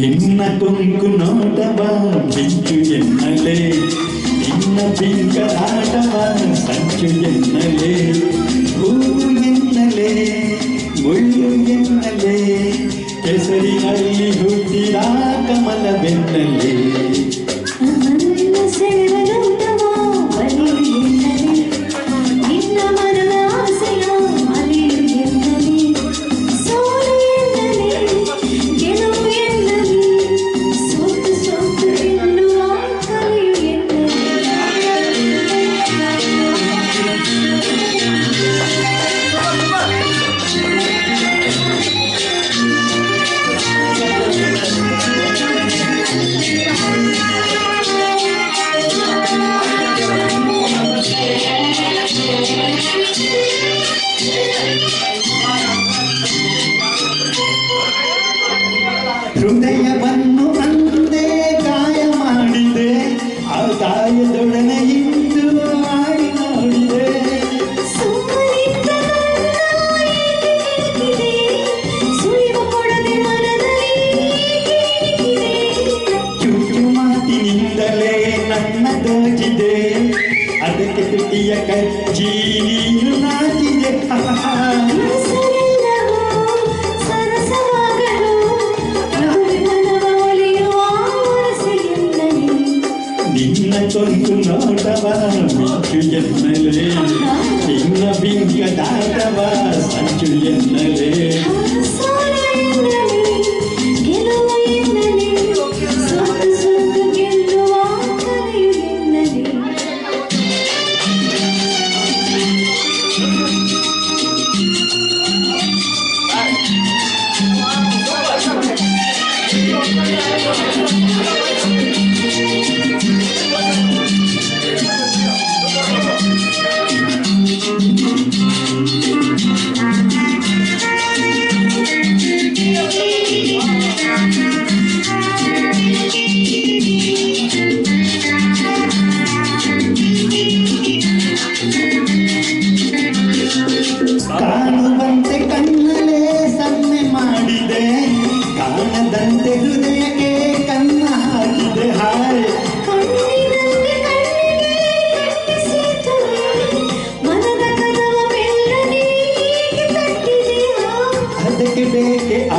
nimm mein Bund ಆಟವ ಬಿಂಚು ಎನ್ನಲೇ ನಿನ್ನ ಬಿಂಕ ಆಟವ ಸಂಚು ಎನ್ನಲೇ ಹೂವು ಎನ್ನಲೇ ಮುಳ್ಳು ಎನ್ನಲೇ ಹೆಸರಿನಲ್ಲಿ ಹುಟ್ಟಿದ ಕಮಲ ಬೆನ್ನಲೇ ಹೃದಯವನ್ನು ಅಂದೇ ಗಾಯ ಮಾಡಿದೆ ಆ ಗಾಯದೊಡನೆ ಇಂದು ಮಾಡಿ ನೋಡಿದೆ? ಚುಚ್ಚು ಮಾತಿನಿಂದಲೇ ನನ್ನ ದೋಚಿದೆ. ಅದಕ್ಕೆ ತುಟಿಯ ಕಚ್ಚಿ ನೀನು ನಾಚಿದೆ. ുനോട്ടവാഴമിച്ചു എന്നലേ ചിന്ന വിങ്കടാട്ടവ സച്ചു എന്നലേ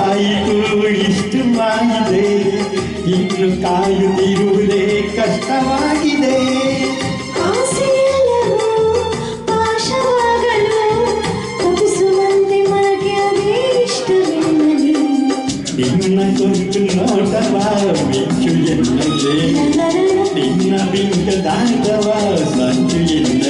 ಆಯಿತು ಇಷ್ಟು ಮಾಡಿದೆ ಇನ್ನು ಕಾಯುತ್ತಿರುವುದೇ ಕಷ್ಟವಾಗಿದೆ ಆಸೆಯೆಲ್ಲವೂ ಪಾಶವಾಗಲು ತಪ್ಪಿಸುವಂತೆ ಮನಗೆ ಅದೇ ಇಷ್ಟವೆನ್ನಲಿ. ನಿನ್ನ ಕೊಂಚು ನೋಟವ ಮಿಂಚು ಎನ್ನಲೇ ನಿನ್ನ ಬಿಂಕದಾಟವ ಸಂಚು ಎನ್ನಲೇ